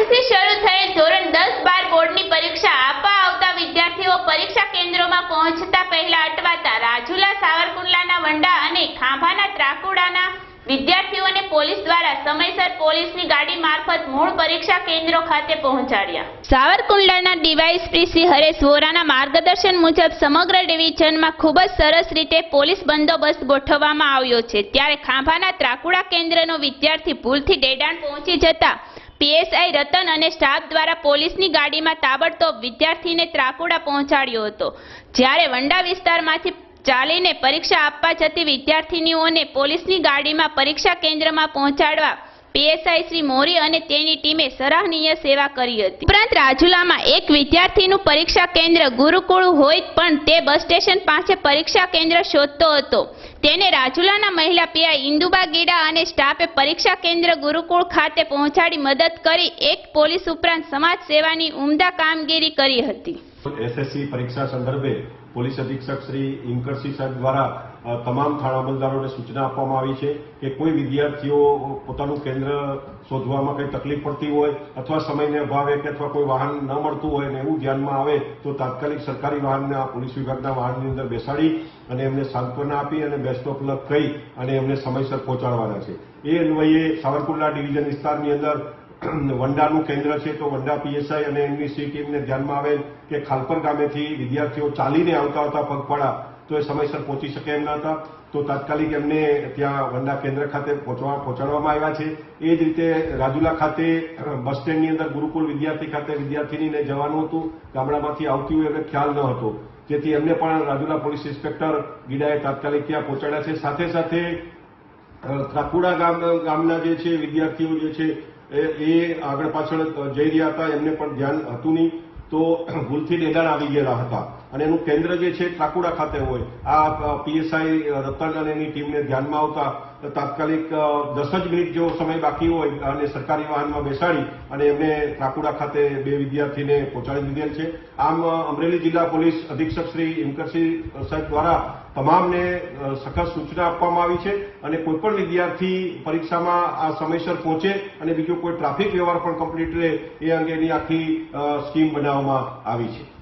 આજથી શરૂ થયેલ ધોરણ દસ બાર બોર્ડની પરીક્ષા આપવા આવતા વિદ્યાર્થીઓ પરીક્ષા કેન્દ્રોમાં પહોંચતા પહેલા અટવાતા રાજુલા સાવરકુંડલાના વંડા અને ખાંભાના ત્રાકુડાના વિદ્યાર્થીઓને પોલીસ દ્વારા સમયસર પોલીસની ગાડી મારફત મૂળ પરીક્ષા કેન્દ્રો ખાતે પહોંચાડ્યા. સાવરકુંડલાના ડીવાયએસપી શ્રી હરેશ વોરાના માર્ગદર્શન મુજબ સમગ્ર ડિવિઝનમાં ખૂબ જ સરસ રીતે પોલીસ બંદોબસ્ત ગોઠવવામાં આવ્યો છે. ત્યારે ખાંભાના ત્રાકુડા કેન્દ્રનો વિદ્યાર્થી ભૂલથી ડેડાણ પહોંચી જતા પીએસઆઈ રતન અને સ્ટાફ દ્વારા પોલીસની ગાડીમાં તાબડતોબ વિદ્યાર્થીને ત્રાકુડા પહોંચાડ્યો હતો. જ્યારે વંડા વિસ્તારમાંથી ચાલીને પરીક્ષા આપવા જતી વિદ્યાર્થીનીઓને પોલીસની ગાડીમાં પરીક્ષા કેન્દ્રમાં પહોંચાડવા પીએસઆઈ શ્રી મોરી અને તેની ટીમે સરાહનીય સેવા કરી હતી. ઉપરાંત રાજુલામાં એક વિદ્યાર્થીનું પરીક્ષા કેન્દ્ર ગુરુકુળ હોય પણ તે બસ સ્ટેશન પાસે પરીક્ષા કેન્દ્ર શોધતો હતો. તેને રાજુલાના મહિલા પીઆઈ ઇન્દુબા ગીડા અને સ્ટાફે પરીક્ષા કેન્દ્ર ગુરુકુળ ખાતે પહોંચાડી મદદ કરી એક પોલીસ ઉપરાંત સમાજ સેવાની ઉમદા કામગીરી કરી હતી. એસએસસી પરીક્ષા સંદર્ભે પોલીસ અધિક્ષક શ્રી ઇન્કરસિંહ દ્વારા તમામ થાણા અમલદારોને સૂચના આપવામાં આવી છે કે કોઈ વિદ્યાર્થીઓ પોતાનું કેન્દ્ર શોધવામાં કંઈ તકલીફ પડતી હોય અથવા સમયને અભાવે કે અથવા કોઈ વાહન ન મળતું હોય ને એવું ધ્યાનમાં આવે તો તાત્કાલિક સરકારી વાહનને આ પોલીસ વિભાગના વાહનની અંદર બેસાડી અને એમને સાંત્વના આપી અને બેસ્ટ ઓફ લક કહી અને એમને સમયસર પહોંચાડવાના છે. એ અન્વયે સાવરકુંડલા ડિવિઝન વિસ્તારની અંદર વંડાનું કેન્દ્ર છે તો વંડા પીએસઆઈ અને એમની સી ટીમને ધ્યાનમાં આવે કે ખાલપર ગામેથી વિદ્યાર્થીઓ ચાલીને આવતા હતા પગપાળા, તો એ સમયસર પહોંચી શકે એમ ન હતા. તો તાત્કાલિક એમને ત્યાં વંડા કેન્દ્ર ખાતે પહોંચવા, પહોંચાડવામાં આવ્યા છે. એ જ રીતે રાજુલા ખાતે બસ સ્ટેન્ડની અંદર ગુરુકુળ વિદ્યાર્થી ખાતે વિદ્યાર્થીનીને જવાનું હતું. ગામડામાંથી આવતી હોય એમને ખ્યાલ ન હતો. જેથી એમને પણ રાજુલા પોલીસ ઇન્સ્પેક્ટર ગીડાએ તાત્કાલિક ત્યાં પહોંચાડ્યા છે. સાથે સાથે ત્રાકુડા ગામ, ગામના જે છે વિદ્યાર્થીઓ જે છે એ આગળ પાછળ જઈ રહ્યા હતા, એમને પણ ધ્યાન હતું નહીં. તો ભૂલથી ડેડાણ આવી ગયેલા હતા. અને એનું કેન્દ્ર જે છે ટાકુડા ખાતે હોય. આ પીએસઆઈ રતન અને એની ટીમને ધ્યાનમાં આવતા તાત્કાલિક દસ જ મિનિટ જેવો સમય બાકી હોય અને સરકારી વાહનમાં બેસાડી અને એમને ત્રાકુડા ખાતે બે વિદ્યાર્થીને પહોંચાડી દીધેલ છે. આમ અમરેલી જિલ્લા પોલીસ અધિક્ષક શ્રી ઇમકરસિંહ સાહેબ દ્વારા તમામને સખત સૂચના આપવામાં આવી છે અને કોઈ પણ વિદ્યાર્થી પરીક્ષામાં આ સમયસર પહોંચે અને બીજો કોઈ ટ્રાફિક વ્યવહાર પણ કમ્પ્લીટ રહે એ અંગેની આખી સ્કીમ બનાવવામાં આવી છે.